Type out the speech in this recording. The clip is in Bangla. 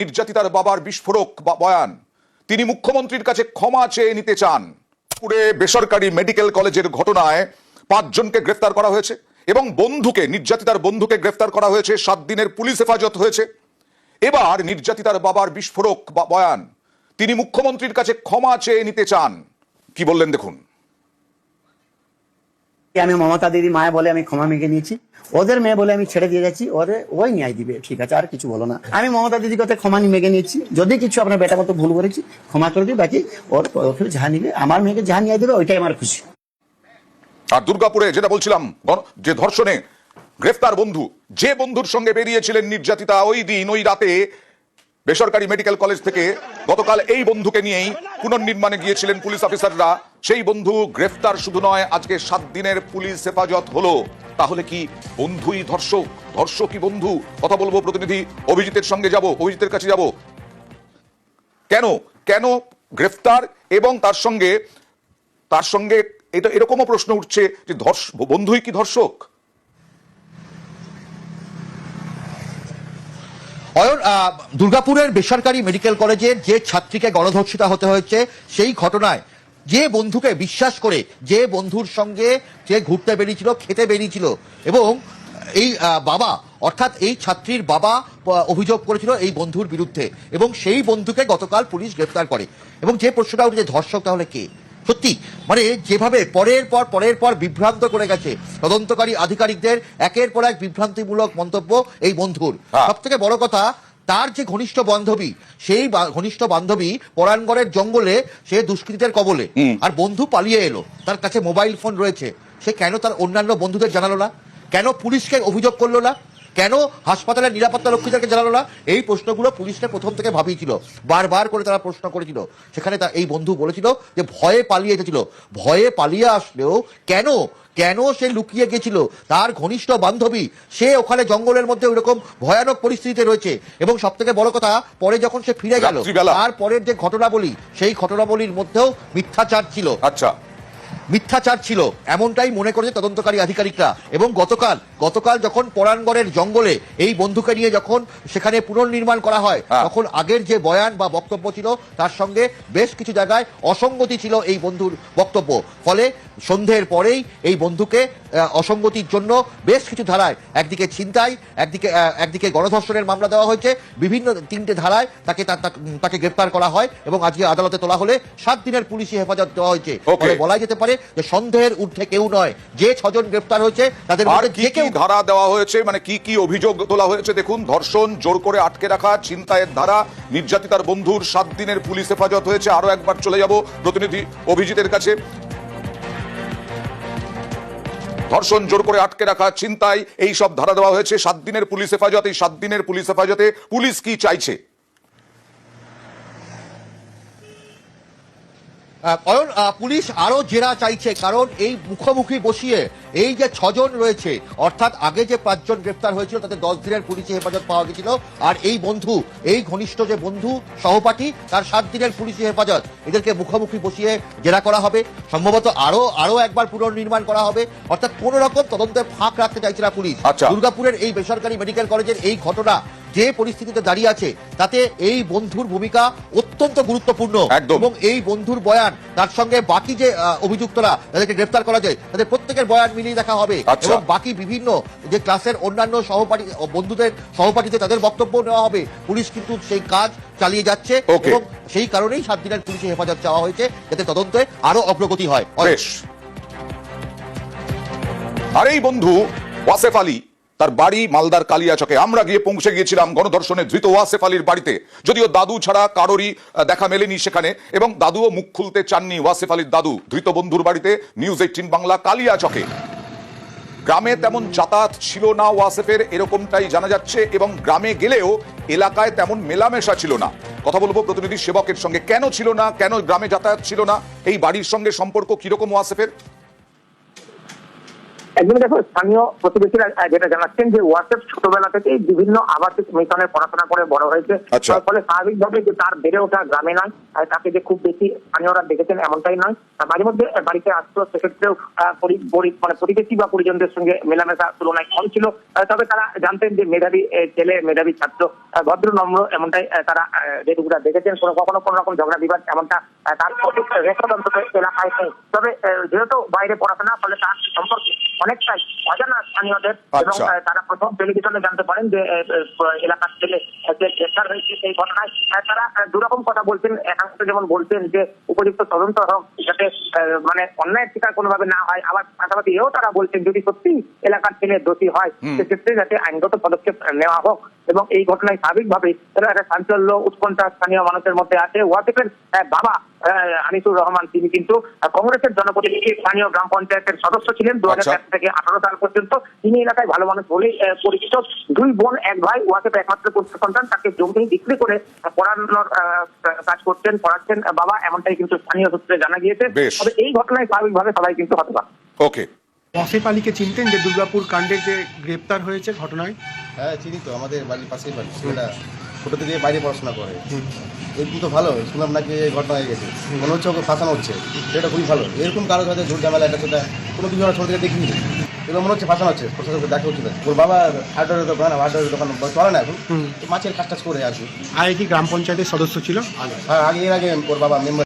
নির্যাতিতার বাবার বিস্ফোরক বয়ান। তিনি মুখ্যমন্ত্রীর কাছে ক্ষমা চেয়ে নিতে চান। পুরে বেসরকারি মেডিকেল কলেজের ঘটনায় পাঁচজনকে গ্রেফতার করা হয়েছে এবং বন্ধুকে, নির্যাতিতার বন্ধুকে গ্রেফতার করা হয়েছে। সাত দিনের পুলিশ হেফাজত হয়েছে। এবার নির্যাতিতার বাবার বিস্ফোরক বয়ান। তিনি মুখ্যমন্ত্রীর কাছে ক্ষমা চেয়ে নিতে চান। কি বললেন দেখুন। আমি মমতা দিদি মায়া বলে আমি ক্ষমা মেগে নিয়েছি। ওদের মেয়ে বলে আমি ছেড়ে দিয়ে যাচ্ছি ওদের ওই ন্যায় দিবে, ঠিক আছে, আর কিছু বলো না। আমি মমতা দিদির কথা ক্ষমা মেগে নিয়েছি, যদি কিছু আপনার বেটা মতো ভুল করেছি, ক্ষমা করে দিই, বাকি ওর ওকে যা নিবে, আমার মেয়েকে যা নিয়ে দেবে, ওইটাই আমার খুশি। আর দুর্গাপুরে যেটা বলছিলাম যে ধর্ষণে গ্রেফতার বন্ধু, যে বন্ধুর সঙ্গে বেরিয়েছিলেন নির্যাতিতা, ওই দিন, ওই রাতে বেসরকারি মেডিকেল কলেজ থেকে গতকাল এই বন্ধুকে নিয়েই পুনর্নির্মাণে গিয়েছিলেন পুলিশ অফিসাররা। সেই বন্ধু গ্রেফতার শুধু নয়, আজকে সাত দিনের পুলিশ হেফাজত হলো। তাহলে কি বন্ধুই ধর্ষক? ধর্ষকই বন্ধু? কথা বলব প্রতিনিধি অভিজিতের সঙ্গে যাব, অভিজিতের কাছে যাব। কেন? কেন গ্রেফতার? এবং তার সঙ্গে তার সঙ্গে এটা এরকমও প্রশ্ন উঠছে যে ধর্ষ বন্ধুই কি ধর্ষক? অয়ন দুর্গাপুরের বেসরকারি মেডিকেল কলেজের যে ছাত্রীকে গণধর্ষিতা হতে হয়েছে, সেই ঘটনায় যে বন্ধুকে বিশ্বাস করে, যে বন্ধুর সঙ্গে যে ঘুরতে বেরিয়েছিল, খেতে বেরিয়েছিল, এবং এই বাবা, অর্থাৎ এই ছাত্রীর বাবা অভিযোগ করেছিল এই বন্ধুর বিরুদ্ধে, এবং সেই বন্ধুকে গতকাল পুলিশ গ্রেফতার করে। এবং যে প্রশ্নটা উঠেছে, ধর্ষক তাহলে কে? সত্যি মানে যেভাবে পরের পর পরের পর বিভ্রান্ত করে গেছে তদন্তকারী আধিকারিকদের একের পর এক বিভ্রান্তিমূলক মন্তব্য এই বন্ধুর। হ্যাঁ। সব থেকে বড় কথা তার যে ঘনিষ্ঠ বান্ধবী সেই ঘনিষ্ঠ বান্ধবী পরাণগড়ের জঙ্গলে সে দুষ্কৃতের কবলে। আর বন্ধু পালিয়ে এলো। তার কাছে মোবাইল ফোন রয়েছে। সে কেন তার অন্যান্য বন্ধুদের জানালো না? কেন পুলিশকে অভিযোগ করল না? কেন হাসপাতালের নিরাপত্তা রক্ষীদেরকে জানালো না? এই প্রশ্নগুলো পুলিশকে প্রথম থেকে ভাবিয়েছিল। বারবার করে তারা প্রশ্ন করেছিল। সেখানে তা এই বন্ধু বলেছিল যে ভয়ে পালিয়ে এসেছিল ভয়ে পালিয়ে আসলেও কেন? কেন সে লুকিয়ে গেছিল? তার ঘনিষ্ঠ বান্ধবী সে ওখানে জঙ্গলের মধ্যে ওইরকম ভয়ানক পরিস্থিতিতে রয়েছে। এবং সব থেকে বড় কথা পরে যখন সে ফিরে গেল রাত্রিবেলা। তারপরের যে ঘটনাবলী সেই ঘটনাবলীর মধ্যেও মিথ্যাচার ছিল। আচ্ছা। মিথ্যাচার ছিল। এমনটাই মনে করেছে তদন্তকারী আধিকারিকরা। এবং গতকাল গতকাল যখন পরাণগড়ের জঙ্গলে এই বন্ধুকে নিয়ে যখন সেখানে পুনর্নির্মাণ করা হয় হ্যাঁ। তখন আগের যে বয়ান বা বক্তব্য ছিল তার সঙ্গে বেশ কিছু জায়গায় অসঙ্গতি ছিল এই বন্ধুর বক্তব্য ফলে সন্ধ্যের পরেই এই বন্ধুকে অসঙ্গতির জন্য বেশ কিছু ধারায় একদিকে ছিনতাই একদিকে একদিকে গণধর্ষণের মামলা দেওয়া হয়েছে বিভিন্ন তিনটে ধারায় তাকে তাকে গ্রেপ্তার করা হয় এবং আজকে আদালতে তোলা হলে সাত দিনের পুলিশি হেফাজত দেওয়া হয়েছে. ফলে বলা যেতে পারে যে সন্দেহের ঊর্ধ্বে কেউ নয় যে ছজন গ্রেপ্তার হয়েছে তাদের মধ্যে কেউ ধারা দেওয়া হয়েছে? মানে কি কি অভিযোগ তোলা হয়েছে? দেখুন, ধর্ষণ, জোর করে আটকে রাখা, ছিনতাইয়ের ধারা, নির্যাতিতার বন্ধুর সাত দিনের পুলিশ হেফাজত হয়েছে, আরও একবার চলে যাব প্রতিনিধি অভিজিতের কাছে। ধর্ষণ, জোর করে আটকে রাখা, ছিনতাই, এই সব ধারা দেওয়া হয়েছে, সাত দিনের পুলিশ হেফাজত, এই সাত দিনের পুলিশ হেফাজতে পুলিশ কি চাইছে? অয়ন পুলিশ আরও জেরা চাইছে কারণ এই মুখোমুখি বসিয়ে এই যে ছজন রয়েছে অর্থাৎ আগে যে পাঁচজন গ্রেপ্তার হয়েছিল তাতে দশ দিনের পুলিশি হেফাজত পাওয়া গেছিল। আর এই বন্ধু এই ঘনিষ্ঠ যে বন্ধু সহপাঠী তার সাত দিনের পুলিশি হেফাজত। এদেরকে মুখোমুখি বসিয়ে জেরা করা হবে। সম্ভবত আরও আরও একবার পুনর্নির্মাণ করা হবে। অর্থাৎ কোন রকম তদন্তে ফাঁক রাখতে চাইছে না পুলিশ। আচ্ছা। দুর্গাপুরের এই বেসরকারি মেডিকেল কলেজের এই ঘটনা যে পরিস্থিতিতে দাঁড়িয়ে আছে তাতে এই বন্ধুর ভূমিকা অত্যন্ত গুরুত্বপূর্ণ। এবং এই বন্ধুর বয়ান তার সঙ্গে বাকি যে অভিযুক্তরা তাদেরকে গ্রেপ্তার করা যায় তাদের প্রত্যেকের বয়ান মিলিয়ে দেখা হবে। আচ্ছা। এবং বাকি বিভিন্ন যে ক্লাসের অন্যান্য সহপাঠী বন্ধুদের সহপাঠীতে তাদের বক্তব্য নেওয়া হবে। পুলিশ কিন্তু সেই কাজ চালিয়ে যাচ্ছে এবং সেই কারণেই সাত দিনের পুলিশে হেফাজত চাওয়া হয়েছে যাতে তদন্তে আরও অগ্রগতি হয়। আর এই বন্ধু ওয়াসেফ আলী তার বাড়ি মালদার কালিয়াচকে। আমরা গিয়ে পৌঁছে গিয়েছিলাম গণধর্ষণে ধৃত ওয়াসেফ আলীর বাড়িতে। যদিও দাদু ছাড়া কারোরই দেখা মেলেনি সেখানে, এবং দাদুও মুখ খুলতে চাননি ওয়াসেফ আলীর দাদু, ধৃত বন্ধুর বাড়িতে, নিউজ এইটিন বাংলা কালিয়াচকে। গ্রামে তেমন যাতায়াত ছিল না ওয়াসেফের, এরকমটাই জানা যাচ্ছে, এবং গ্রামে গেলেও এলাকায় তেমন মেলামেশা ছিল না। কথা বলব প্রতিনিধি সেবকের সঙ্গে। কেন ছিল না? কেন গ্রামে যাতায়াত ছিল না? এই বাড়ির সঙ্গে সম্পর্ক কীরকম ওয়াসেফের? একদিন দেখো স্থানীয় প্রতিবেশীরা যেটা জানাচ্ছেন যে ওয়াসেফ ছোটবেলা থেকেই বিভিন্ন আবাসিক মিশনে পড়াশোনা করে বড় হয়েছে। আচ্ছা। তার ফলে স্বাভাবিকভাবে যে তার বেড়ে ওঠা গ্রামে নয় তাকে যে খুব বেশি স্থানীয়রা দেখেছেন এমনটাই নয়। মাঝে মধ্যে বাড়িতে আসতো সেক্ষেত্রেও মানে প্রতিবেশী বা পরিজনদের সঙ্গে মেলামেশা তুলনায় কম ছিল। তবে তারা জানতেন যে মেধাবী ছেলে মেধাবী ছাত্র ভদ্র নম্র এমনটাই তারা আহ, যেটুকুরা দেখেছেন। কোনো কখনো কোনো রকম ঝগড়া বিবাদ এমনটা তার রেকর্ড অন্তত এলাকায় নেই। তবে যেহেতু বাইরে পড়াশোনা ফলে তার সম্পর্কে অনেকটাই অজানা স্থানীয়দের এবং আচ্ছা। তারা প্রথম টেলিভিশনে জানতে পারেন যে এলাকার ছেলে যে গ্রেফতার হয়েছে সেই ঘটনায় তারা দুরকম কথা বলছেন একাংশ যেমন বলছেন যে উপযুক্ত তদন্ত হোক যাতে মানে অন্যায়ের শিকার কোনোভাবে না হয় আবার পাশাপাশি এও তারা বলছেন যদি সত্যি এলাকার ছেলে দোষী হয় সেক্ষেত্রে যাতে আইনগত পদক্ষেপ নেওয়া হোক এবং এই ঘটনায় স্বাভাবিকভাবেই তারা একটা চাঞ্চল্য উৎকণ্ঠা স্থানীয় মানুষের মধ্যে আছে ওয়াসিফের বাবা আনিসুর রহমান তিনি কিন্তু কংগ্রেসের জনপ্রতিনিধি স্থানীয় গ্রাম পঞ্চায়েতের সদস্য ছিলেন দু আচ্ছা। থেকে আঠারো সাল পর্যন্ত। তিনি এলাকায় ভালো মানুষ বলেই আহ, পরিচিত। দুই বোন এক ভাই ওয়াসিফ একমাত্র পুত্র সন্তান তাকে জমি বিক্রি করে পড়ানোর আহ, কাজ করছেন পড়াচ্ছেন বাবা এমনটাই কিন্তু স্থানীয় সূত্রে জানা গিয়েছে। তবে এই ঘটনায় স্বাভাবিকভাবে সবাই কিন্তু হতবাক। ওকে। অসিফ আলীকে চিনতেন যে দুর্গাপুর কাণ্ডে যে গ্রেপ্তার হয়েছে ঘটনায়? হ্যাঁ চিনি তো আমাদের বাড়ির পাশেই বাড়ি ছেলেটা ছোটো থেকে বাইরে পড়াশোনা করে। এরকম তো ভালো শুনলাম নাকি এই ঘটনা হয়ে গেছে। মনে হচ্ছে ওকে ফাঁসানো হচ্ছে। সেটা খুবই ভালো। এরকম কারও সাথে ঝুট ঝামেলা একটা সেটা কোনো কিছু আমরা ছোটো থেকে দেখিনি। এগুলো মনে হচ্ছে ফাঁসানো হচ্ছে প্রশাসনকে দেখা উচিত ওর বাবা হার্ডওয়ারের দোকান হার্ডওয়ারের দোকান চলে না এখন। মাছের কাজ টাজ করে আর কি। আগে কি গ্রাম পঞ্চায়েতের সদস্য ছিল? হ্যাঁ আগে এর আগে ওর বাবা মেম্বার